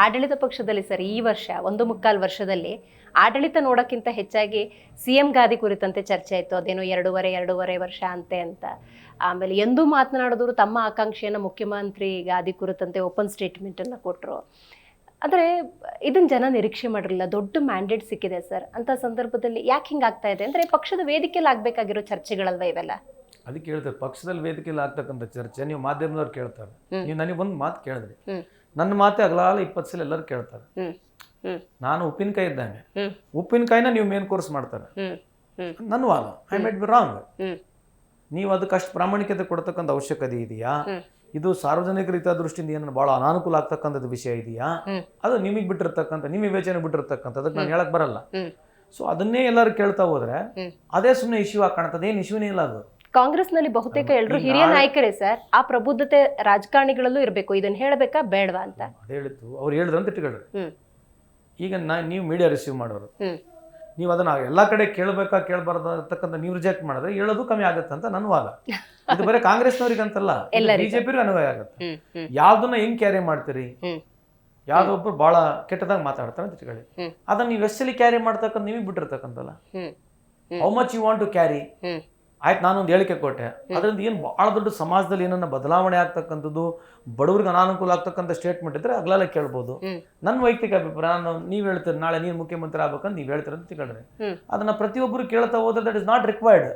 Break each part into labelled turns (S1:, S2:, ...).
S1: ಆಡಳಿತ ಪಕ್ಷದಲ್ಲಿ ಸರ್ ಈ ವರ್ಷ ಒಂದು ಮುಕ್ಕಾಲು ವರ್ಷದಲ್ಲಿ ಆಡಳಿತ ನೋಡೋಕ್ಕಿಂತ ಹೆಚ್ಚಾಗಿ ಸಿ ಎಂ ಗಾದಿ ಕುರಿತಂತೆ ಚರ್ಚೆ ಆಯಿತು ಅದೇನೋ ಎರಡೂವರೆ ಎರಡೂವರೆ ವರ್ಷ ಅಂತೆ ಅಂತ. ಆಮೇಲೆ ಎಂದೂ ಮಾತನಾಡಿದ್ರು ತಮ್ಮ ಆಕಾಂಕ್ಷೆಯನ್ನು ಮುಖ್ಯಮಂತ್ರಿ ಗಾದಿ ಕುರಿತಂತೆ ಓಪನ್ ಸ್ಟೇಟ್ಮೆಂಟನ್ನು ಕೊಟ್ಟರು ಆದರೆ ಇದನ್ನು ಜನ ನಿರೀಕ್ಷೆ ಮಾಡಿರಲಿಲ್ಲ. ದೊಡ್ಡ ಮ್ಯಾಂಡೇಟ್ ಸಿಕ್ಕಿದೆ ಸರ್. ಅಂತ ಸಂದರ್ಭದಲ್ಲಿ ಯಾಕೆ ಹಿಂಗಾಗ್ತಾ ಇದೆ? ಅಂದರೆ ಪಕ್ಷದ ವೇದಿಕೆಯಲ್ಲಿ ಆಗಬೇಕಾಗಿರೋ ಚರ್ಚೆಗಳಲ್ವ ಇವೆಲ್ಲ?
S2: ಅದಕ್ಕೆ ಹೇಳ್ತಾರೆ ಪಕ್ಷದಲ್ಲಿ ವೇದಿಕೆಯಲ್ಲಿ ಆಗ್ತಕ್ಕಂಥ ಚರ್ಚೆ ನೀವು ಮಾಧ್ಯಮದವ್ರು ಕೇಳ್ತಾರೆ. ನೀವು ನನಗೆ ಒಂದು ಮಾತು ಕೇಳಿದ್ರಿ. ನನ್ನ ಮಾತೆ ಅಗಲಾಲ ಇಪ್ಪತ್ತು ಸಲ ಎಲ್ಲರೂ ಕೇಳ್ತಾರೆ. ನಾನು ಉಪ್ಪಿನಕಾಯಿ ಇದ್ದಂಗೆ. ಉಪ್ಪಿನಕಾಯಿನ ನೀವು ಮೇನ್ ಕೋರ್ಸ್ ಮಾಡ್ತಾರೆ. ನನ್ನ ವಾದ ಐ ಮೇಟ್ ಬಿ ರಾಂಗ್ ನೀವು ಅದಕ್ಕೆ ಅಷ್ಟು ಪ್ರಾಮಾಣಿಕತೆ ಕೊಡ್ತಕ್ಕಂಥ ಅವಶ್ಯಕತೆ ಇದೆಯಾ. ಇದು ಸಾರ್ವಜನಿಕರ ದೃಷ್ಟಿಯಿಂದ ಏನನ್ನ ಭಾಳ ಅನಾನುಕೂಲ ಆಗ್ತಕ್ಕಂಥದ್ದು ವಿಷಯ ಇದೆಯಾ? ಅದು ನಿಮಗೆ ಬಿಟ್ಟಿರ್ತಕ್ಕಂಥ ನಿಮ್ಮ ವಿವೇಚನೆ ಬಿಟ್ಟಿರ್ತಕ್ಕಂಥ ಅದಕ್ಕೆ ನಾನು ಹೇಳಕ್ ಬರಲ್ಲ. ಸೊ ಅದನ್ನೇ ಎಲ್ಲರೂ ಕೇಳ್ತಾ ಹೋದ್ರೆ ಅದೇ ಸುಮ್ಮನೆ ಇಶ್ಯೂ ಆಗಿ ಕಾಣ್ತದೆ ಏನು ಇಶ್ಯೂನೇ ಇಲ್ಲ ಅದು.
S1: ಕಾಂಗ್ರೆಸ್ನಲ್ಲಿ ಬಹುತೇಕ ಎಲ್ಲರೂ ಹಿರಿಯ ನಾಯಕರೇ ಸರ್. ಆ ಪ್ರಬುದ್ಧತೆ ರಾಜಕಾರಣಿಗಳಲ್ಲೂ ಇರಬೇಕು. ಇದನ್ನ ಹೇಳಬೇಕಾ? ಬೇಡವಾ ಅಂತ.
S2: ಹೇಳಿತು ಅವ್ರು ಹೇಳಿದ್ರಂತ
S1: ಇಟ್ಕೊಳ್ಳಿ
S2: ಈಗ ನಾ ನೀವು ಮೀಡಿಯಾ ರಿಸೀವ್ ಮಾಡೋರು. ನೀವು ಅದನ್ನ ಎಲ್ಲ ಕಡೆ ಕೇಳಬೇಕಾ ಕೇಳಬಾರ್ದು ಅಂತಕ್ಕಂಥ ನೀವು ರಿಜೆಕ್ಟ್ ಮಾಡಿದ್ರೆ ಹೇಳೋದು ಕಮ್ಮಿ ಆಗುತ್ತೆ ಅಂತ ನನ್ನ ವಾದ. ಇದು ಬರೀ ಕಾಂಗ್ರೆಸ್ನವ್ರಿಗಂತಲ್ಲ ಬಿಜೆಪಿ ಅನ್ವಯ ಆಗುತ್ತೆ. ಯಾವ್ದನ್ನ ಹೆಂಗ್ ಕ್ಯಾರಿ ಮಾಡ್ತೀರಿ? ಯಾವ್ದೊಬ್ರು ಬಹಳ ಕೆಟ್ಟದಾಗ ಮಾತಾಡ್ತಾರೆ ಅಂತ ಇಟ್ಕೊಳ್ಳಿ. ಅದನ್ನ ನೀವು ಎಷ್ಟಲ್ಲಿ ಕ್ಯಾರಿ ಮಾಡ್ತಕ್ಕಂಥ ನೀವೇ ಬಿಟ್ಟಿರ್ತಕ್ಕಂಥಲ್ಲ. How much you want to carry ಆಯ್ತು ನಾನೊಂದು ಹೇಳಿಕೆ ಕೊಟ್ಟೆ. ಅದರಿಂದ ಏನು ಭಾಳ ದೊಡ್ಡ ಸಮಾಜದಲ್ಲಿ ಏನನ್ನ ಬದಲಾವಣೆ ಆಗ್ತಕ್ಕಂಥದ್ದು ಬಡವ್ರಿಗೆ ಅನಾನುಕೂಲ ಆಗ್ತಕ್ಕಂಥ ಸ್ಟೇಟ್ಮೆಂಟ್ ಇದ್ರೆ ಅಗ್ಲೆಲ್ಲ ಕೇಳ್ಬೋದು. ನನ್ನ ವೈಯಕ್ತಿಕ ಅಭಿಪ್ರಾಯ ನಾನು ನೀವು ಹೇಳ್ತೀರಿ ನಾಳೆ ನೀನು ಮುಖ್ಯಮಂತ್ರಿ ಆಗ್ಬೇಕಂತ ನೀವು ಹೇಳ್ತೀರ ಅಂತ
S1: ತಿಳ್ಕೊಂಡ್ರೆ.
S2: ಅದನ್ನ ಪ್ರತಿಯೊಬ್ಬರು ಕೇಳ್ತಾ ಹೋದ್ರೆ that is not required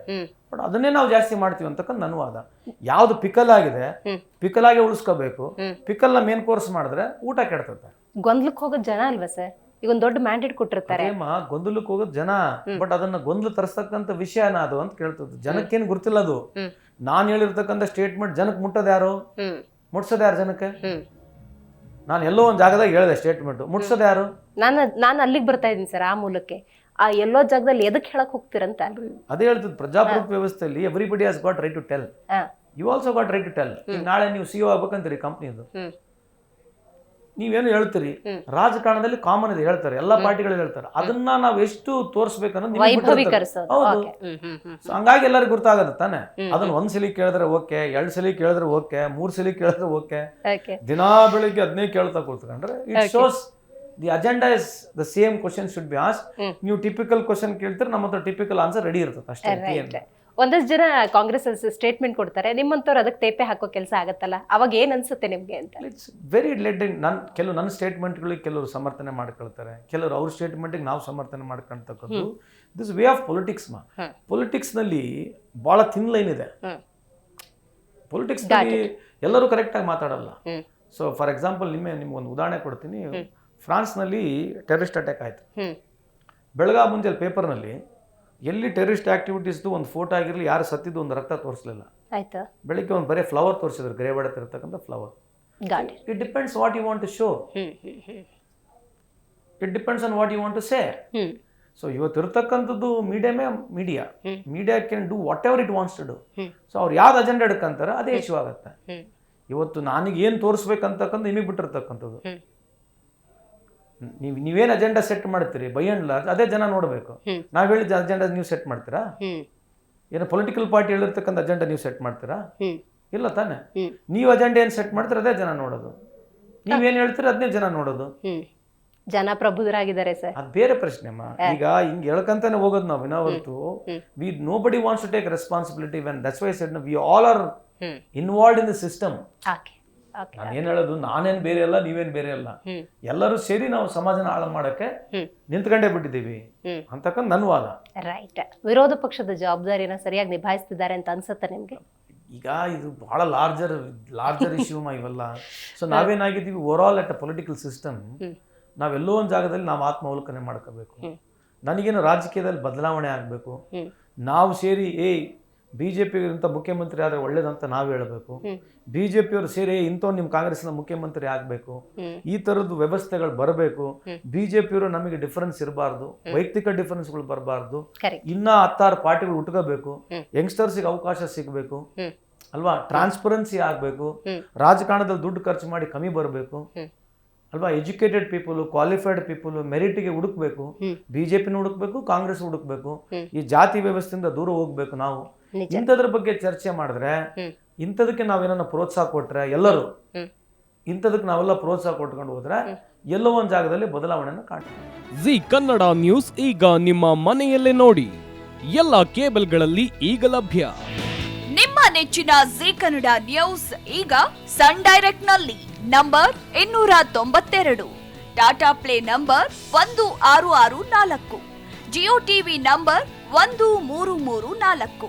S2: but ಅದನ್ನೇ ನಾವು ಜಾಸ್ತಿ ಮಾಡ್ತೀವಿ ಅಂತಕ್ಕಂಥ ನನ್ನ ವಾದ. ಯಾವ್ದು ಪಿಕಲ್ ಆಗಿದೆ
S1: ಪಿಕಲ್
S2: ಆಗಿ ಉಳಿಸ್ಕೋಬೇಕು ಪಿಕಲ್ನ ಮೇನ್ ಕೋರ್ಸ್ ಮಾಡಿದ್ರೆ ಊಟ ಕೆಡ್ತದೆ
S1: ಗೊಂದಲಕ್ಕೆ ಹೋಗೋ ಜನ ಅಲ್ವಾ ಸರ್? ಈಗ ಒಂದ್ ದೊಡ್ಡ ಮ್ಯಾಂಡೇಟ್ ಕೊಟ್ಟಿರ್ತಾರೆ
S2: ಅದೇಮ್ಮ ಗೊಂದಲಕ್ಕೆ ಹೋಗೋದು ಜನ ಬಟ್ ಅದನ್ನ ಗೊಂದಲ ತರಿಸ್ತಕ್ಕಂಥ ವಿಷಯನ ಅದು ಅಂತ ಕೇಳ್ತದ್ದು. ಜನಕ್ಕೇನು ಗೊತ್ತಿಲ್ಲ ಅದು. ನಾನು ಹೇಳಿರ್ತಕ್ಕಂಥ ಸ್ಟೇಟ್ಮೆಂಟ್ ಜನಕ್ಕೆ ಮುಟ್ಟದ ಯಾರು? ಮುಟ್ಸದ ಯಾರು ಜನಕ್ಕೆ? ನಾನು ಎಲ್ಲೋ ಒಂದು ಜಾಗದಾಗ ಹೇಳಿದೆ ಸ್ಟೇಟ್ಮೆಂಟ್ ಮುಟ್ಸದ ಯಾರು?
S1: ನಾನು ನಾನು ಅಲ್ಲಿಗೆ ಬರ್ತಾ ಇದ್ದೀನಿ ಸರ್ ಆ ಮೂಲಕ್ಕೆ. ಆ ಎಲ್ಲೋ ಜಾಗದಲ್ಲಿ ಎದಕ್ಕೆ ಹೇಳಕ್ ಹೋಗ್ತೀರಂತ.
S2: ಅದೇ ಹೇಳ್ತದೆ ಪ್ರಜಾಪ್ರಭುತ್ವ ವ್ಯವಸ್ಥೆಯಲ್ಲಿ everybody has got right to tell you also got right to tell ನಾಳೆ ನೀವು ಸಿ ಒ ಆಗ್ಬೇಕಂತೀರಿ ಕಂಪ್ನಿದು ನೀವೇನು ಹೇಳ್ತೀರಿ. ರಾಜಕಾರಣದಲ್ಲಿ ಕಾಮನ್ ಇದೆ ಹೇಳ್ತಾರೆ ಎಲ್ಲಾ ಪಾರ್ಟಿಗಳಲ್ಲಿ ಹೇಳ್ತಾರೆ. ಅದನ್ನ ನಾವು ಎಷ್ಟು ತೋರಿಸ್ಬೇಕನ್ನೋದು ಹೌದು. ಹಂಗಾಗಿ ಎಲ್ಲರಿಗೂ ಗೊತ್ತಾಗತ್ತೆ ತಾನೆ. ಅದನ್ನ ಒಂದ್ ಸಲ ಕೇಳಿದ್ರೆ ಓಕೆ ಎರಡ್ ಸಲ ಕೇಳಿದ್ರೆ ಓಕೆ ಮೂರ್ ಸಲ ಕೇಳಿದ್ರೆ ಓಕೆ. ದಿನಾ ಬೆಳಿಗ್ಗೆ ಅದನ್ನೇ ಕೇಳ್ತಾ ಕೂತ್ಕೊಂಡ್ರೆ it shows the agenda is the same question should be as
S1: hmm.
S2: ನೀವು ಟಿಪಿಕಲ್ ಕ್ವಶನ್ ಕೇಳ್ತೀರ ನಮ್ಮ ಹತ್ರ ಟಿಪಿಕಲ್ ಆನ್ಸರ್ ರೆಡಿ ಇರ್ತದೆ ಅಷ್ಟೇ
S1: ಒಂದಷ್ಟು ಜನ ಕಾಂಗ್ರೆಸ್ ಸ್ಟೇಟ್ಮೆಂಟ್ ಕೊಡ್ತಾರೆ ನಿಮ್ಮಂತವ್ರು ಅದಕ್ಕೆ ತೇಪೆ ಹಾಕೋ ಕೆಲಸ ಆಗತ್ತಲ್ಲ? ಅವಾಗ ಏನ್ ಅನ್ಸುತ್ತೆ ನಿಮ್ಗೆ ಅಂತ?
S2: ಇಟ್ಸ್ ವೆರಿ ಲೆಡ್ ನನ್ ಕೆಲವು ನನ್ನ ಸ್ಟೇಟ್ಮೆಂಟ್ಗಳಿಗೆ ಕೆಲವರು ಸಮರ್ಥನೆ ಮಾಡ್ಕೊಳ್ತಾರೆ ಕೆಲವರು ಅವ್ರ ಸ್ಟೇಟ್ಮೆಂಟ್ಗೆ ನಾವು ಸಮರ್ಥನೆ ಮಾಡ್ಕೊಳ್ತಕ್ಕದ್ದು ದಿಸ್ ವೇ ಆಫ್ ಪೊಲಿಟಿಕ್ಸ್ ಮಾ.
S1: ಪೊಲಿಟಿಕ್ಸ್
S2: ಪೊಲಿಟಿಕ್ಸ್ನಲ್ಲಿ ಭಾಳ ಥಿನ್ ಲೈನ್ ಇದೆ.
S1: ಪೊಲಿಟಿಕ್ಸ್
S2: ಪೊಲಿಟಿಕ್ಸ್ನಲ್ಲಿ ಎಲ್ಲರೂ ಕರೆಕ್ಟಾಗಿ ಮಾತಾಡಲ್ಲ. ಸೊ ಫಾರ್ ಎಕ್ಸಾಂಪಲ್ ನಿಮ್ಮೆ ನಿಮ್ಗೊಂದು ಉದಾಹರಣೆ ಕೊಡ್ತೀನಿ. ಫ್ರಾನ್ಸ್ನಲ್ಲಿ ಟೆರರಿಸ್ಟ್ ಅಟ್ಯಾಕ್ ಆಯಿತು. ಬೆಳಗಾವಿ ಮುಂಜಾನೆ ಪೇಪರ್ನಲ್ಲಿ ಎಲ್ಲಿ ಟೆರರಿಸ್ಟ್ ಆಕ್ಟಿವಿಟೀಸ್ದು ಒಂದು ಫೋಟೋ ಆಗಿರಲಿ ಯಾರು ಸತ್ತಿದ್ದು ಒಂದು ರಕ್ತ ತೋರಿಸಲಿಲ್ಲ.
S1: ಆಯ್ತಾ.
S2: ಬೆಳಿಗ್ಗೆ ಒಂದು ಬರೀ ಫ್ಲವರ್ ತೋರಿಸಿದ್ರು ಗ್ರೇ ಇರತಕ್ಕಂಥ ಫ್ಲವರ್
S1: ಗಾಡಿ
S2: it depends what you want to show it depends on what you want to say so ಇವತ್ತು ಇರ್ತಕ್ಕಂಥದ್ದು ಮೀಡಿಯಮೇ media. Media can do whatever it wants to do. So ಅವ್ರು ಯಾವ್ದು ಅಜೆಂಡಾ ಹಿಡ್ಕಂತಾರೆ ಅದೇ ಇಶ್ಯೂ ಆಗುತ್ತೆ ಇವತ್ತು ನನಗೆ ಏನು ತೋರಿಸ್ಬೇಕಂತಕ್ಕಂಥ ನಿಮಗೆ ಬಿಟ್ಟಿರ್ತಕ್ಕಂಥದ್ದು. ನೀವು ನೀವೇನು ಅಜೆಂಡಾ ಸೆಟ್ ಮಾಡ್ತೀರಿ? ಬೈ ಅಂಡ್ ಲಾರ್ಜ್ ಅದೇ ಜನ ನೋಡಬೇಕು. ನಾವು ಹೇಳಿದ ಅಜೆಂಡಾ ನೀವು ಸೆಟ್ ಮಾಡ್ತೀರಾ? ಏನೋ ಪೊಲಿಟಿಕಲ್ ಪಾರ್ಟಿ ಹೇಳಿರ್ತಕ್ಕಂಥ ಅಜೆಂಡಾ ನೀವು ಸೆಟ್ ಮಾಡ್ತೀರಾ? ಇಲ್ಲ ತಾನೆ. ನೀವು ಅಜೆಂಡಾ ಏನು ಸೆಟ್ ಮಾಡ್ತೀರ ಅದೇ ಜನ ನೋಡೋದು. ನೀವೇನು ಹೇಳ್ತೀರ ಅದನ್ನೇ ಜನ ನೋಡೋದು.
S1: ಜನ ಪ್ರಬುದ್ಧರಾಗಿದ್ದಾರೆ ಸರ್.
S2: ಅದು ಬೇರೆ ಪ್ರಶ್ನೆ ಅಮ್ಮ. ಈಗ ಹಿಂಗೆ ಹೇಳ್ಕಂತಾನೆ ಹೋಗೋದು ನಾವು ವಿನಾ ಹೊರತು. We nobody wants to take responsibility when that's why said we all are
S1: involved
S2: involve in the system ನಾನು ಏನು ಹೇಳೋದು? ನಾನೇನು ಬೇರೆ ಅಲ್ಲ ನೀವೇನು ಬೇರೆ ಅಲ್ಲ. ಎಲ್ಲರೂ ಸೇರಿ ನಾವು ಸಮಾಜನ ಹಾಳು ಮಾಡಕ್ಕೆ ನಿಂತ್ಕೊಂಡೇ ಬಿಟ್ಟಿದ್ದೀವಿ. ಅಂತಕ್ಕಂಥ ನನ್ನ ವಾದ.
S1: ರೈಟ್ ವಿರೋಧ ಪಕ್ಷದ ಜವಾಬ್ದಾರಿನ ಸರಿಯಾಗಿ ನಿಭಾಯಿಸ್ತಿದ್ದಾರೆ ಅಂತ ಅನ್ಸುತ್ತೆ ನಿಮಗೆ?
S2: ಈಗ ಇದು ಬಹಳ ಲಾರ್ಜರ್ ಲಾರ್ಜರ್ ಇಶ್ಯೂ ಮಾ ಇವೆಲ್ಲ. So ನಾವೇನಾಗಿದ್ದೀವಿ? Overall at a political system ನಾವೆಲ್ಲೋ ಒಂದು ಜಾಗದಲ್ಲಿ ನಾವು ಆತ್ಮಾವಲೋಕನೆ ಮಾಡ್ಕೋಬೇಕು.
S1: ಹ್ಮ್.
S2: ನನಗೇನು ರಾಜಕೀಯದಲ್ಲಿ ಬದಲಾವಣೆ ಆಗಬೇಕು? ನಾವು ಸೇರಿ ಏಯ್ ಬಿ ಜೆ ಪಿಗಿಂತ ಮುಖ್ಯಮಂತ್ರಿ ಆದರೆ ಒಳ್ಳೇದಂತ ನಾವು ಹೇಳಬೇಕು. ಬಿ ಜೆ ಪಿಯವರು ಸೇರಿ ಇಂಥವ್ ನಿಮ್ಮ ಕಾಂಗ್ರೆಸ್ನ ಮುಖ್ಯಮಂತ್ರಿ ಆಗಬೇಕು. ಈ ಥರದ್ದು ವ್ಯವಸ್ಥೆಗಳು ಬರಬೇಕು. ಬಿ ಜೆ ಪಿಯವರು ನಮಗೆ ಡಿಫರೆನ್ಸ್ ಇರಬಾರ್ದು. ವೈಯಕ್ತಿಕ ಡಿಫರೆನ್ಸ್ಗಳು ಬರಬಾರ್ದು. ಇನ್ನೂ ಹತ್ತಾರು ಪಾರ್ಟಿಗಳು ಉಟ್ಕೋಬೇಕು. ಯಂಗ್ಸ್ಟರ್ಸಿಗೆ ಅವಕಾಶ ಸಿಗಬೇಕು. ಅಲ್ವಾ? ಟ್ರಾನ್ಸ್ಪರೆನ್ಸಿ ಆಗಬೇಕು. ರಾಜಕಾರಣದಲ್ಲಿ ದುಡ್ಡು ಖರ್ಚು ಮಾಡಿ ಕಮ್ಮಿ ಬರಬೇಕು. ಅಲ್ವಾ? ಎಜುಕೇಟೆಡ್ ಪೀಪಲ್ ಕ್ವಾಲಿಫೈಡ್ ಪೀಪಲ್ ಮೆರಿಟ್ಗೆ ಹುಡುಕ್ಬೇಕು.
S1: ಬಿಜೆಪಿನ
S2: ಬಿ ಜೆ ಪಿನ ಹುಡುಕ್ಬೇಕು. ಕಾಂಗ್ರೆಸ್ ಹುಡುಕ್ಬೇಕು ಈ ಜಾತಿ ವ್ಯವಸ್ಥೆಯಿಂದ ದೂರ ಹೋಗ್ಬೇಕು ನಾವು. ಇಂಥದ್ರ ಬಗ್ಗೆ ಚರ್ಚೆ ಮಾಡಿದ್ರೆ ಇಂಥದಕ್ಕೆ ನಾವೇನನ್ನ ಪ್ರೋತ್ಸಾಹ ಕೊಟ್ರೆ ಎಲ್ಲರೂ ಇಂಥದಕ್ಕೆ ನಾವೆಲ್ಲ ಪ್ರೋತ್ಸಾಹ ಕೊಟ್ಕೊಂಡು ಹೋದ್ರೆ ಎಲ್ಲೋ ಒಂದು ಜಾಗದಲ್ಲಿ ಬದಲಾವಣೆಯನ್ನು ಕಾಣ್ತೀವಿ
S3: ಜಿ ಕನ್ನಡ ನ್ಯೂಸ್ ಈಗ ನಿಮ್ಮ ಮನೆಯಲ್ಲೇ ನೋಡಿ. ಎಲ್ಲ ಕೇಬಲ್ಗಳಲ್ಲಿ ಈಗ ಲಭ್ಯ.
S4: ನಿಮ್ಮ ನೆಚ್ಚಿನ ಜಿ ಕನ್ನಡ ನ್ಯೂಸ್ ಈಗ ಸನ್ ಡೈರೆಕ್ಟ್ನಲ್ಲಿ ನಂಬರ್ ಇನ್ನೂರ ತೊಂಬತ್ತೆರಡು ಟಾಟಾ ಪ್ಲೇ ನಂಬರ್ ಒಂದು ಆರು ಆರು ನಾಲ್ಕು ಜಿಯೋ ಟಿವಿ ನಂಬರ್ ಒಂದು ಮೂರು ಮೂರು ನಾಲ್ಕು.